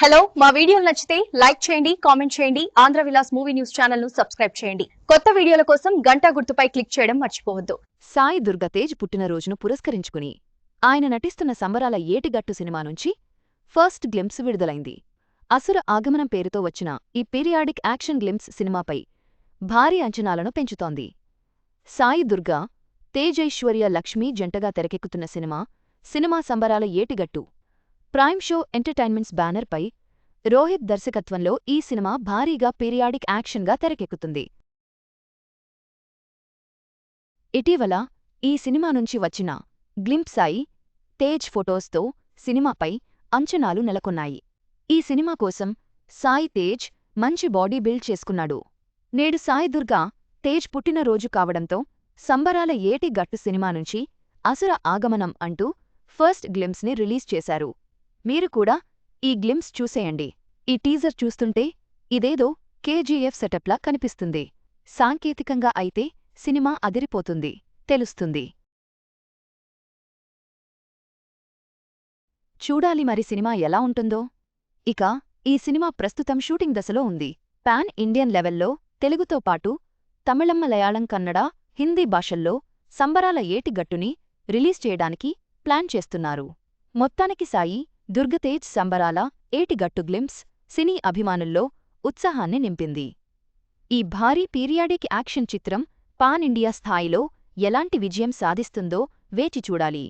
Hello మా వీడియోలు నచ్చితే లైక్ చేయండి కామెంట్ చేయండి ఆంధ్ర విలాస్ మూవీ న్యూస్ ఛానల్ను సబ్స్క్రైబ్ చేయండి. కొత్త వీడియోల కోసం గంటా గుర్తుపై క్లిక్ చేయడం మర్చిపోవద్దు. సాయి దుర్గతేజ్ పుట్టినరోజును పురస్కరించుకుని ఆయన నటిస్తున్న సంబరాల ఏటిగట్టు సినిమా నుంచి ఫస్ట్ గ్లింప్స్ విడుదలైంది. అసుర ఆగమనం పేరుతో వచ్చిన ఈ పీరియాడిక్ యాక్షన్ గ్లింప్స్ సినిమాపై భారీ అంచనాలను పెంచుతోంది. సాయి దుర్గా తేజైశ్వర్య లక్ష్మి జంటగా తెరకెక్కుతున్న సినిమా సినిమా సంబరాల ఏటిగట్టు ప్రైమ్ షో ఎంటర్టైన్మెంట్స్ బ్యానర్పై రోహిత్ దర్శకత్వంలో ఈ సినిమా భారీగా పీరియాడిక్ యాక్షన్గా తెరకెక్కుతుంది. ఇటీవల ఈ సినిమా నుంచి వచ్చిన గ్లింప్సాయి తేజ్ ఫొటోస్తో సినిమాపై అంచనాలు నెలకొన్నాయి. ఈ సినిమా కోసం సాయి తేజ్ మంచి బాడీ బిల్డ్ చేసుకున్నాడు. నేడు సాయి దుర్గా తేజ్ పుట్టినరోజు కావడంతో సంబరాల ఏటి గట్టు సినిమా నుంచి అసుర ఆగమనం అంటూ ఫస్ట్ గ్లిమ్స్ని రిలీజ్ చేశారు. మీరు కూడా ఈ గ్లిమ్స్ చూసేయండి. ఈ టీజర్ చూస్తుంటే ఇదేదో కేజీఎఫ్ సెటప్లా కనిపిస్తుంది. సాంకేతికంగా అయితే సినిమా అదిరిపోతుంది తెలుస్తుంది. చూడాలి మరి సినిమా ఎలా ఉంటుందో. ఇక ఈ సినిమా ప్రస్తుతం షూటింగ్ దశలో ఉంది. పాన్ ఇండియన్ లెవెల్లో తెలుగుతో పాటు తమిళం మలయాళం కన్నడ హిందీ భాషల్లో సంబరాల ఏటిగట్టుని రిలీజ్ చేయడానికి ప్లాన్ చేస్తున్నారు. మొత్తానికి సాయి దుర్గతేజ్ సంబరాల ఏటిగట్టు గ్లింప్స్ సినీ అభిమానుల్లో ఉత్సాహాన్ని నింపింది. ఈ భారీ పీరియాడిక్ యాక్షన్ చిత్రం పాన్ ఇండియా స్థాయిలో ఎలాంటి విజయం సాధిస్తుందో వేచి చూడాలి.